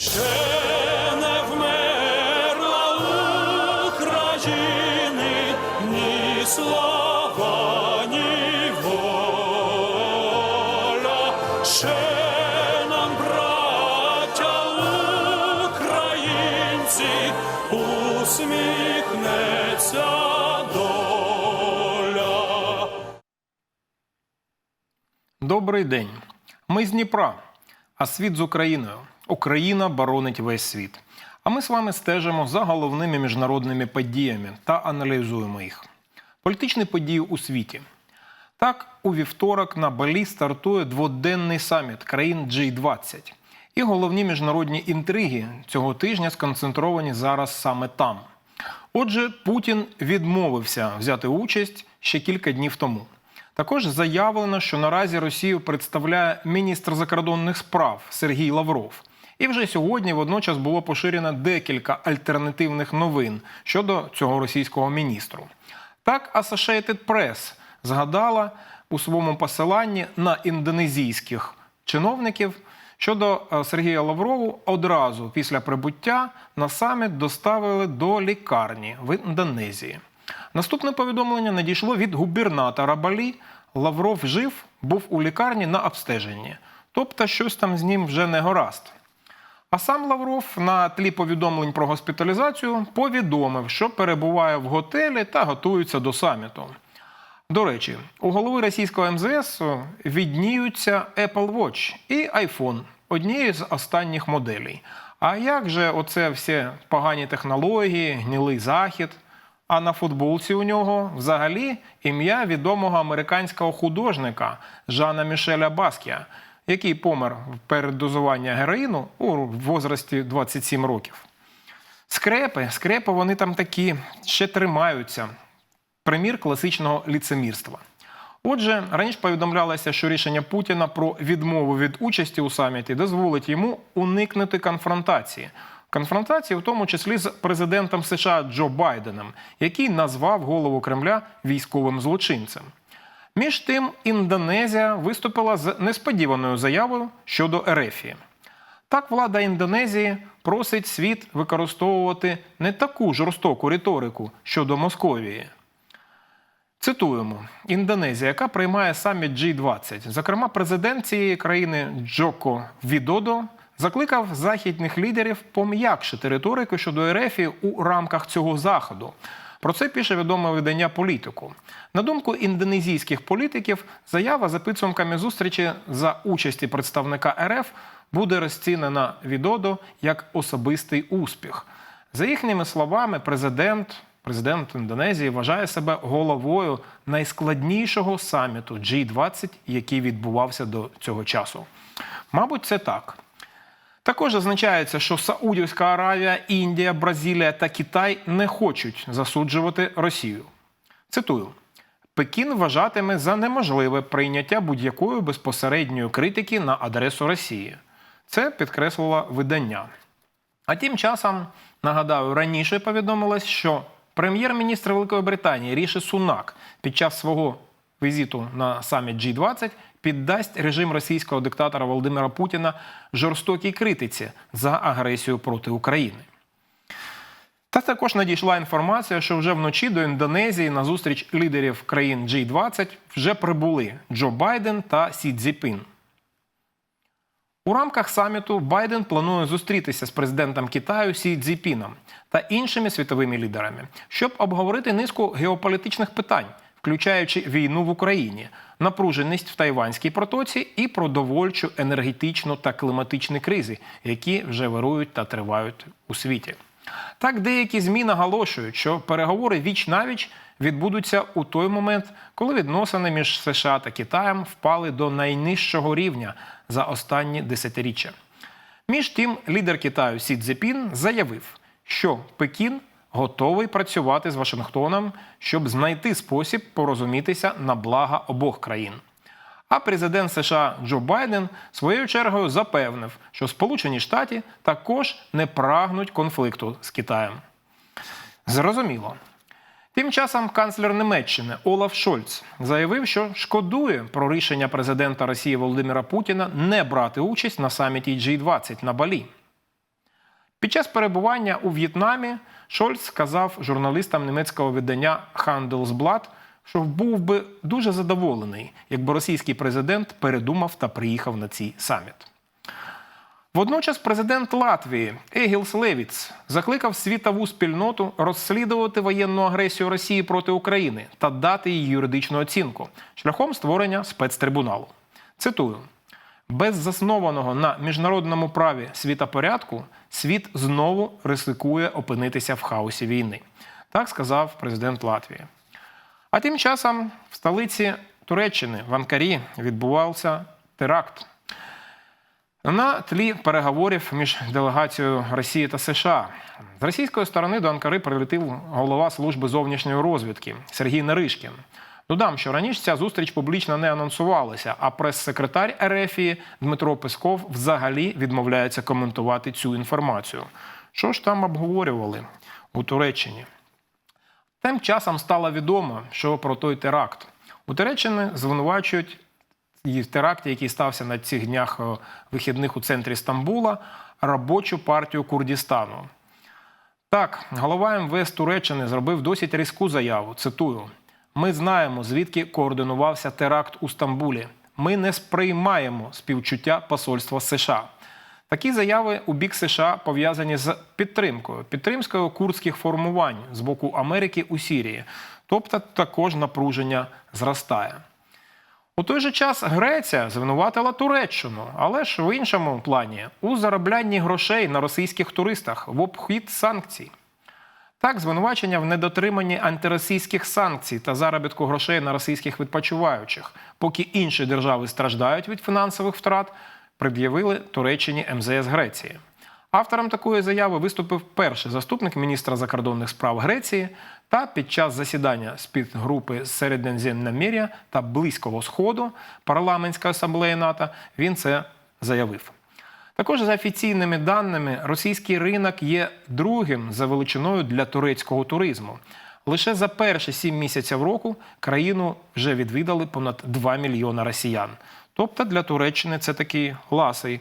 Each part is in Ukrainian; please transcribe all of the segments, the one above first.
Ще не вмерла слава. Ще нам, браття українці, усміхнеться. Добрий день. Ми з Дніпра, а світ з Україною. Україна боронить весь світ. А ми з вами стежимо за головними міжнародними подіями та аналізуємо їх. Політичні події у світі. Так, у вівторок на Балі стартує дводенний саміт країн G20. І головні міжнародні інтриги цього тижня сконцентровані зараз саме там. Отже, Путін відмовився взяти участь ще кілька днів тому. Також заявлено, що наразі Росію представляє міністр закордонних справ Сергій Лавров. І вже сьогодні водночас було поширено декілька альтернативних новин щодо цього російського міністру. Так, Associated Press згадала у своєму посиланні на індонезійських чиновників щодо е, Сергія Лаврову одразу після прибуття на саміт доставили до лікарні в Індонезії. Наступне повідомлення надійшло від губернатора Балі. Лавров жив, був у лікарні на обстеженні. Тобто щось там з ним вже не гаразд. А сам Лавров на тлі повідомлень про госпіталізацію повідомив, що перебуває в готелі та готується до саміту. До речі, у голови російського МЗС відніються Apple Watch і iPhone однієї з останніх моделей. А як же оце всі погані технології, гнилий захід? А на футболці у нього взагалі ім'я відомого американського художника Жана Мішеля Баскія, який помер в передозування героїну у возрасті 27 років. Скрепи, скрепи вони там такі ще тримаються. Примір класичного ліцемірства. Отже, раніше повідомлялося, що рішення Путіна про відмову від участі у саміті дозволить йому уникнути конфронтації. Конфронтації, в тому числі з президентом США Джо Байденом, який назвав голову Кремля військовим злочинцем. Між тим, Індонезія виступила з несподіваною заявою щодо Ерефії. Так, влада Індонезії просить світ використовувати не таку жорстоку риторику щодо Московії. Цитуємо: Індонезія, яка приймає саміт G20. Зокрема, президент цієї країни Джоко Відодо закликав західних лідерів пом'якшити риторику щодо РФ у рамках цього заходу. Про це пише відоме видання політику. На думку індонезійських політиків, заява за підсумками зустрічі за участі представника РФ буде розцінена Відодо як особистий успіх. За їхніми словами, президент Президент Індонезії вважає себе головою найскладнішого саміту G20, який відбувався до цього часу. Мабуть, це так. Також зазначається, що Саудівська Аравія, Індія, Бразилія та Китай не хочуть засуджувати Росію. Цитую: Пекін вважатиме за неможливе прийняття будь-якої безпосередньої критики на адресу Росії. Це підкреслило видання. А тим часом, нагадаю, раніше повідомилось, що прем'єр-міністр Великої Британії Ріші Сунак під час свого візиту на саміт G20 піддасть режим російського диктатора Володимира Путіна жорстокій критиці за агресію проти України. Та також надійшла інформація, що вже вночі до Індонезії на зустріч лідерів країн G20 вже прибули Джо Байден та Сі Цзіпін. У рамках саміту Байден планує зустрітися з президентом Китаю Сі Цзіпіном та іншими світовими лідерами, щоб обговорити низку геополітичних питань, включаючи війну в Україні, напруженість в Тайванській протоці і продовольчу, енергетичну та кліматичні кризи, які вже вирують та тривають у світі. Так, деякі ЗМІ наголошують, що переговори віч навіч відбудуться у той момент, коли відносини між США та Китаєм впали до найнижчого рівня за останні десятиріччя. Між тим, лідер Китаю Сі Цзепін заявив, що Пекін готовий працювати з Вашингтоном, щоб знайти спосіб порозумітися на блага обох країн. А президент США Джо Байден своєю чергою запевнив, що Сполучені Штати також не прагнуть конфлікту з Китаєм. Зрозуміло. Тим часом канцлер Німеччини Олаф Шольц заявив, що шкодує про рішення президента Росії Володимира Путіна не брати участь на саміті G20 на Балі. Під час перебування у В'єтнамі Шольц сказав журналістам німецького видання Handelsblatt, що був би дуже задоволений, якби російський президент передумав та приїхав на цей саміт. Водночас президент Латвії Егілс Левіц закликав світову спільноту розслідувати воєнну агресію Росії проти України та дати їй юридичну оцінку шляхом створення спецтрибуналу. Цитую: без заснованого на міжнародному праві світопорядку світ знову ризикує опинитися в хаосі війни. Так сказав президент Латвії. А тим часом в столиці Туреччини в Анкарі відбувався теракт. На тлі переговорів між делегацією Росії та США з російської сторони до Анкари прилетів голова служби зовнішньої розвідки Сергій Наришкін. Додам, що раніше ця зустріч публічно не анонсувалася, а прес-секретар РФії Дмитро Песков взагалі відмовляється коментувати цю інформацію. Що ж там обговорювали у Туреччині? Тим часом стало відомо, що про той теракт у Туреччині звинувачують в теракті, який стався на цих днях е, вихідних у центрі Стамбула, робочу партію Курдістану. Так, голова МВС Туреччини зробив досить різку заяву. Цитую: ми знаємо, звідки координувався теракт у Стамбулі. Ми не сприймаємо співчуття посольства США. Такі заяви у бік США пов'язані з підтримкою, підтримкою курдських формувань з боку Америки у Сірії. Тобто також напруження зростає. У той же час Греція звинуватила Туреччину, але ж в іншому плані у зароблянні грошей на російських туристах в обхід санкцій. Так, звинувачення в недотриманні антиросійських санкцій та заробітку грошей на російських відпочиваючих, поки інші держави страждають від фінансових втрат, пред'явили Туреччині МЗС Греції. Автором такої заяви виступив перший заступник міністра закордонних справ Греції та під час засідання спецгрупи Середземномір'я та Близького Сходу парламентської асамблеї НАТО він це заявив. Також за офіційними даними, російський ринок є другим за величиною для турецького туризму. Лише за перші сім місяців року країну вже відвідали понад 2 мільйона росіян. Тобто для Туреччини це такий ласий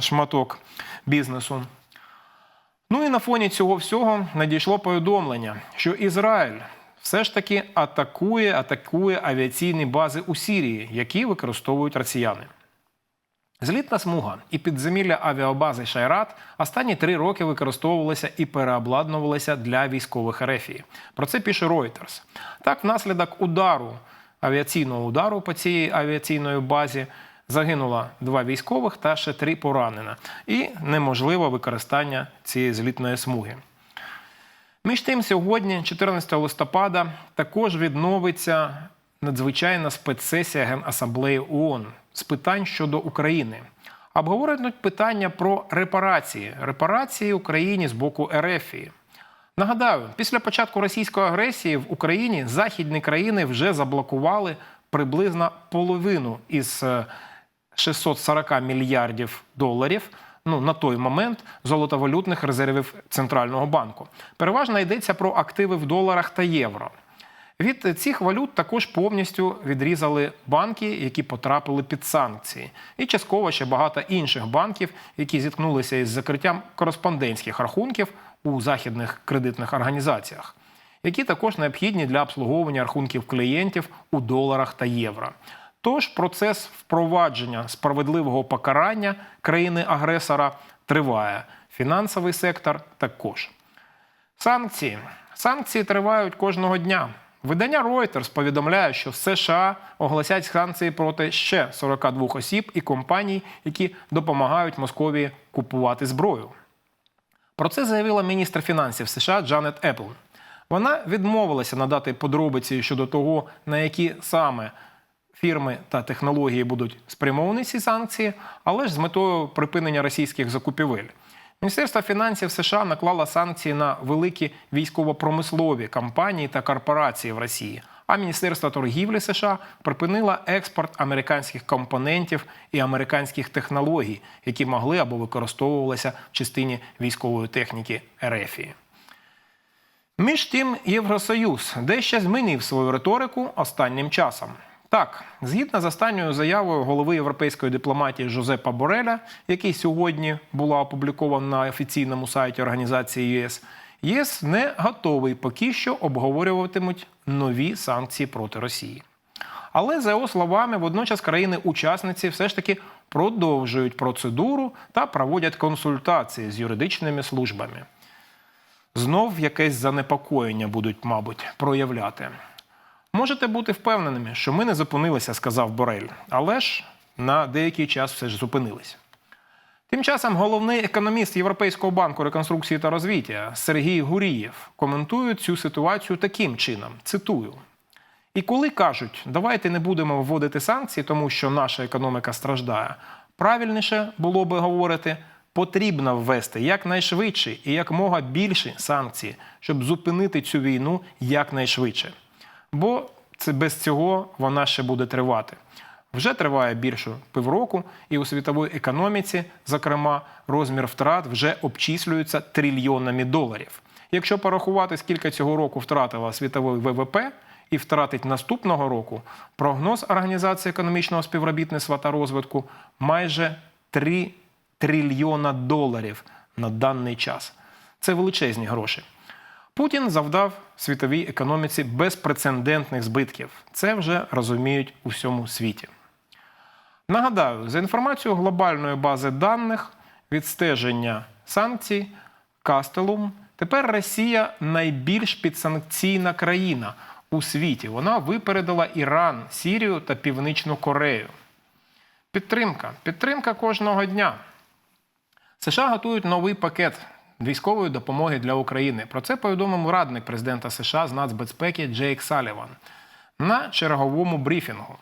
шматок бізнесу. Ну і на фоні цього всього надійшло повідомлення, що Ізраїль все ж таки атакує, атакує авіаційні бази у Сірії, які використовують росіяни. Злітна смуга і підземілля авіабази Шайрат останні три роки використовувалися і переобладнувалися для військових ерефії. Про це пише Reuters. Так, внаслідок удару, авіаційного удару по цій авіаційної базі загинуло два військових та ще три поранено. І неможливе використання цієї злітної смуги. Між тим, сьогодні, 14 листопада, також відновиться надзвичайна спецсесія Генасамблеї ООН з питань щодо України. Обговорюють питання про репарації, репарації Україні з боку РФії. Нагадаю, після початку російської агресії в Україні західні країни вже заблокували приблизно половину із е, 640 мільярдів доларів. Ну на той момент золотовалютних резервів центрального банку. Переважно йдеться про активи в доларах та євро. Від цих валют також повністю відрізали банки, які потрапили під санкції, і частково ще багато інших банків, які зіткнулися із закриттям кореспондентських рахунків у західних кредитних організаціях, які також необхідні для обслуговування рахунків клієнтів у доларах та євро. Тож процес впровадження справедливого покарання країни-агресора триває. Фінансовий сектор також. Санкції. Санкції тривають кожного дня. Видання Reuters повідомляє, що США оголосять санкції проти ще 42 осіб і компаній, які допомагають Московії купувати зброю. Про це заявила міністр фінансів США Джанет Епл. Вона відмовилася надати подробиці щодо того, на які саме фірми та технології будуть спрямовані ці санкції, але ж з метою припинення російських закупівель. Міністерство фінансів США наклало санкції на великі військово-промислові компанії та корпорації в Росії. А Міністерство торгівлі США припинило експорт американських компонентів і американських технологій, які могли або використовувалися в частині військової техніки РФії. Між тим, Євросоюз дещо змінив свою риторику останнім часом. Так, згідно з останньою заявою голови європейської дипломатії Жозепа Бореля, який сьогодні була опублікована на офіційному сайті організації ЄС, ЄС не готовий поки що обговорюватимуть нові санкції проти Росії. Але за його словами, водночас країни-учасниці все ж таки продовжують процедуру та проводять консультації з юридичними службами. Знов якесь занепокоєння будуть, мабуть, проявляти. Можете бути впевненими, що ми не зупинилися, сказав Борель, але ж на деякий час все ж зупинились. Тим часом головний економіст Європейського банку реконструкції та розвиття Сергій Гурієв коментує цю ситуацію таким чином: цитую. І коли кажуть, давайте не будемо вводити санкції, тому що наша економіка страждає, правильніше було би говорити, потрібно ввести якнайшвидше і якмога більше санкцій, щоб зупинити цю війну якнайшвидше. Бо це без цього вона ще буде тривати. Вже триває більше півроку, і у світовій економіці, зокрема, розмір втрат вже обчислюється трильйонами доларів. Якщо порахувати, скільки цього року втратила світовий ВВП і втратить наступного року, прогноз Організації економічного співробітництва та розвитку майже 3 трильйона доларів на даний час. Це величезні гроші. Путін завдав світовій економіці безпрецедентних збитків. Це вже розуміють у всьому світі. Нагадаю, за інформацією глобальної бази даних відстеження санкцій Кастелум, тепер Росія найбільш підсанкційна країна у світі. Вона випередила Іран, Сірію та Північну Корею. Підтримка. Підтримка кожного дня. США готують новий пакет військової допомоги для України. Про це повідомив радник президента США з нацбезпеки Джейк Саліван на черговому брифінгу.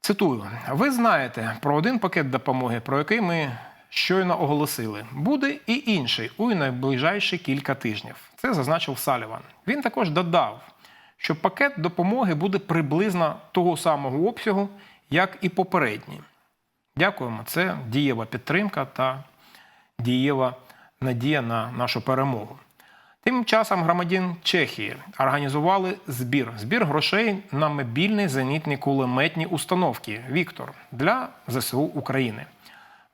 Цитую: ви знаєте про один пакет допомоги, про який ми щойно оголосили. Буде і інший у найближайші кілька тижнів. Це зазначив Саліван. Він також додав, що пакет допомоги буде приблизно того самого обсягу, як і попередній. Дякуємо. Це дієва підтримка та дієва надія на нашу перемогу. Тим часом громадян Чехії організували збір збір грошей на мобільні зенітні кулеметні установки Віктор для ЗСУ України.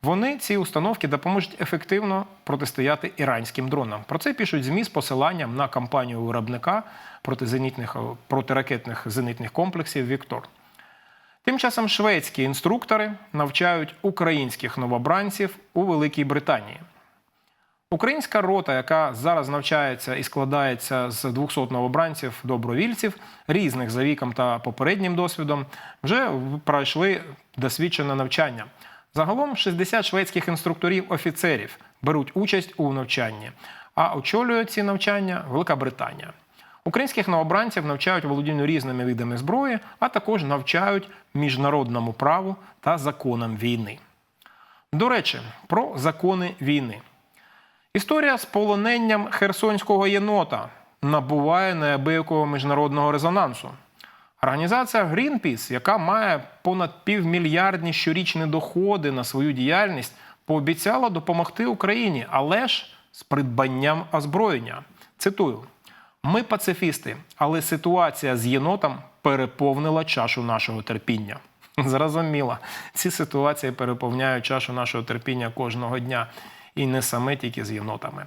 Вони ці установки допоможуть ефективно протистояти іранським дронам. Про це пишуть ЗМІ з посиланням на кампанію виробника протиракетних зенітних комплексів Віктор. Тим часом шведські інструктори навчають українських новобранців у Великій Британії. Українська рота, яка зараз навчається і складається з 200 новобранців добровільців, різних за віком та попереднім досвідом, вже пройшли досвідчене навчання. Загалом 60 шведських інструкторів-офіцерів беруть участь у навчанні, а очолює ці навчання Велика Британія. Українських новобранців навчають володінню різними видами зброї, а також навчають міжнародному праву та законам війни. До речі, про закони війни. Історія з полоненням херсонського єнота набуває неабиякого міжнародного резонансу. Організація Greenpeace, яка має понад півмільярдні щорічні доходи на свою діяльність, пообіцяла допомогти Україні, але ж з придбанням озброєння. Цитую: ми пацифісти, але ситуація з єнотом переповнила чашу нашого терпіння. Зрозуміло, ці ситуації переповняють чашу нашого терпіння кожного дня і не саме тільки з єнотами.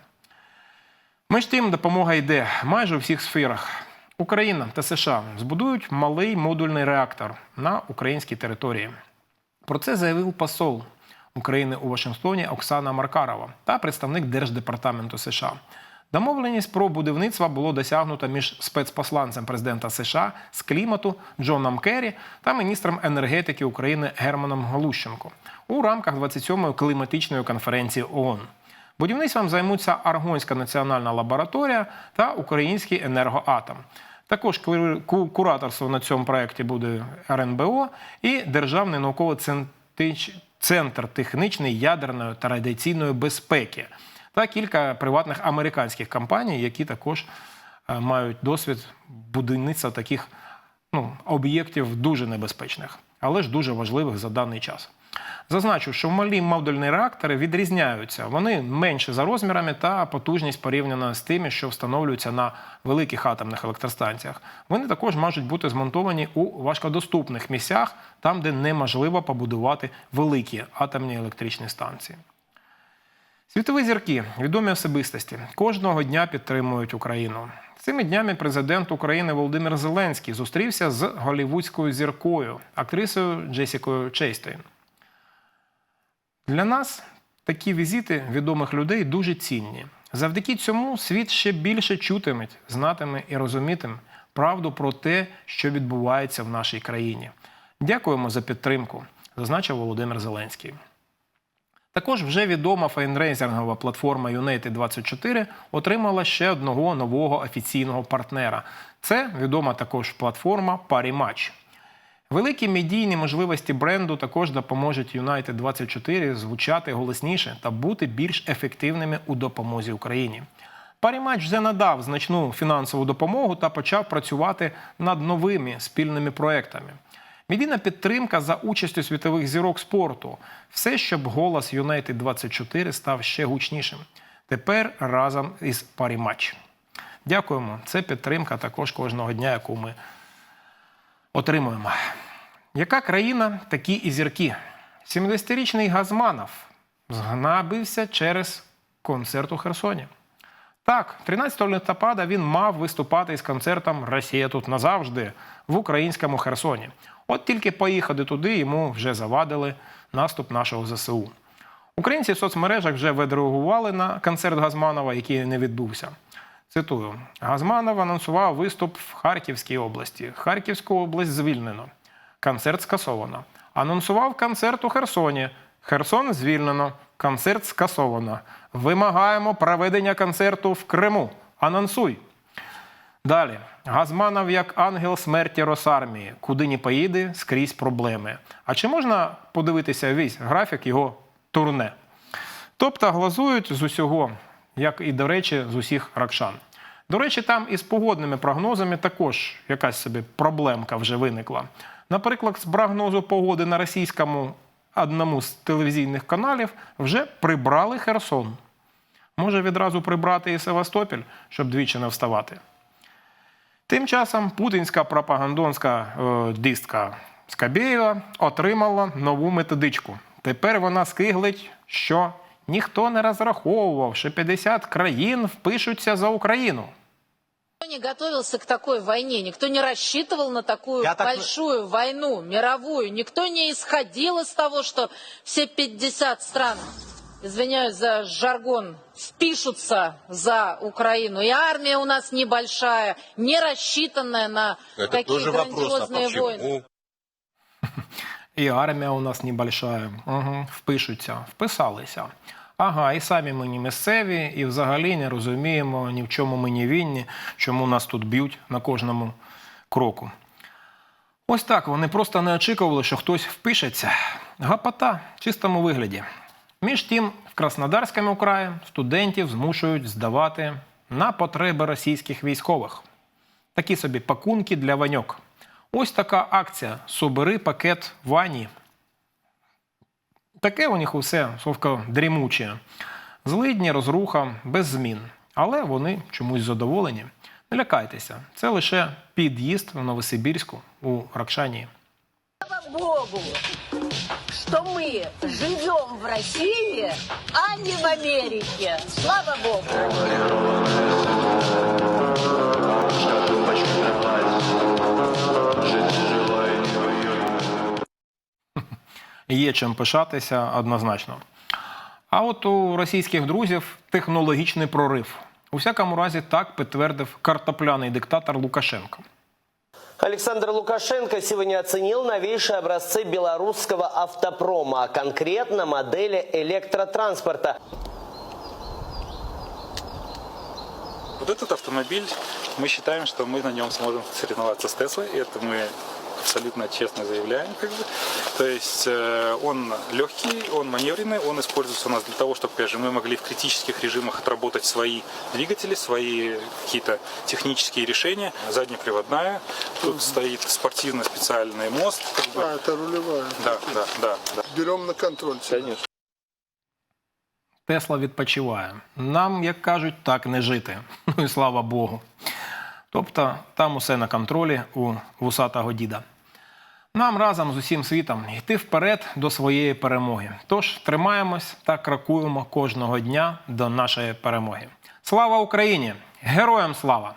Між тим, допомога йде майже у всіх сферах. Україна та США збудують малий модульний реактор на українській території. Про це заявив посол України у Вашингтоні Оксана Маркарова та представник Держдепартаменту США. Домовленість про будівництво було досягнуто між спецпосланцем президента США з клімату Джоном Керрі та міністром енергетики України Германом Галущенко у рамках 27-ї кліматичної конференції ООН. Будівництвом займуться Аргонська національна лабораторія та Український енергоатом. Також кураторство на цьому проєкті буде РНБО і Державний науково-центич- центр технічної ядерної та радіаційної безпеки та кілька приватних американських компаній, які також е, мають досвід будівництва таких ну, об'єктів дуже небезпечних, але ж дуже важливих за даний час. Зазначу, що малі модульні реактори відрізняються. Вони менші за розмірами та потужність порівняно з тими, що встановлюються на великих атомних електростанціях. Вони також можуть бути змонтовані у важкодоступних місцях, там, де неможливо побудувати великі атомні електричні станції. Світові зірки, відомі особистості, кожного дня підтримують Україну. Цими днями президент України Володимир Зеленський зустрівся з голівудською зіркою, актрисою Джесікою Чейстейн. Для нас такі візити відомих людей дуже цінні. Завдяки цьому світ ще більше чутиме, знатиме і розумітиме правду про те, що відбувається в нашій країні. Дякуємо за підтримку, зазначив Володимир Зеленський. Також вже відома фейнрейзингова платформа United24 отримала ще одного нового офіційного партнера. Це відома також платформа Parimatch. Великі медійні можливості бренду також допоможуть United24 звучати голосніше та бути більш ефективними у допомозі Україні. Парімач вже надав значну фінансову допомогу та почав працювати над новими спільними проектами. Медійна підтримка за участю світових зірок спорту. Все, щоб голос United 24 став ще гучнішим. Тепер разом із Парімач. Дякуємо. Це підтримка також кожного дня, яку ми отримуємо. Яка країна, такі і зірки? 70-річний Газманов згнабився через концерт у Херсоні. Так, 13 листопада він мав виступати із концертом Росія тут назавжди в українському Херсоні. От тільки поїхати туди йому вже завадили наступ нашого ЗСУ. Українці в соцмережах вже відреагували на концерт Газманова, який не відбувся. Цитую: Газманов анонсував виступ в Харківській області. Харківську область звільнено. Концерт скасовано. Анонсував концерт у Херсоні. Херсон звільнено. Концерт скасовано. Вимагаємо проведення концерту в Криму. Анонсуй. Далі. Газманов як ангел смерті Росармії. Куди не поїде, скрізь проблеми. А чи можна подивитися весь графік його турне? Тобто глазують з усього, як і, до речі, з усіх ракшан. До речі, там із погодними прогнозами також якась собі проблемка вже виникла. Наприклад, з прогнозу погоди на російському одному з телевізійних каналів вже прибрали Херсон. Може відразу прибрати і Севастопіль, щоб двічі не вставати. Тим часом путінська пропагандонська е, дистка Скабєєва отримала нову методичку. Тепер вона скиглить, що ніхто не розраховував, що 50 країн впишуться за Україну. Никто не готовился к такой войне, никто не рассчитывал на такую Я так- большую войну, мировую, никто не исходил из того, что все 50 стран, извиняюсь за жаргон, впишутся за Украину. И армия у нас небольшая, не рассчитанная на Это такие тоже вопрос, а грандиозные войны. почему? І армія у нас небольшая. Угу. Впишуться, вписалися. Ага, і самі ми не місцеві, і взагалі не розуміємо, ні в чому ми не винні, чому нас тут б'ють на кожному кроку. Ось так вони просто не очікували, що хтось впишеться. Гапота в чистому вигляді. Між тим, в Краснодарському краї студентів змушують здавати на потреби російських військових. Такі собі пакунки для ваньок. Ось така акція Собери пакет вані. Таке у них усе совка дрімуче. Злидні, розруха, без змін. Але вони чомусь задоволені. Не лякайтеся, це лише під'їзд в Новосибірську у Ракшані. Слава Богу, что мы живем в России, а не в Америке. Слава Богу. Є чим пишатися однозначно. А от у російських друзів технологічний прорив. У всякому разі, так підтвердив картопляний диктатор Лукашенко. Александр Лукашенко сегодня оценил новейшие образцы белорусского автопрома, а конкретно модели электротранспорта. Вот этот автомобиль, мы считаем, что мы на нем сможем соревноваться с Теслой. И это мы абсолютно честно заявляем. Как бы. То есть э, он легкий, он маневренный, он используется у нас для того, чтобы, опять же, мы могли в критических режимах отработать свои двигатели, свои какие-то технические решения. Заднеприводная, тут стоит спортивно специальный мост. Как бы. А, это рулевая. Да, да, да, да. берем на контроль. Конечно. Тесла відпочиває. Нам, як кажуть, так не жити. Ну і слава Богу. Тобто там усе на контролі у вусатого діда. Нам разом з усім світом йти вперед до своєї перемоги. Тож тримаємось та крокуємо кожного дня до нашої перемоги. Слава Україні! Героям слава!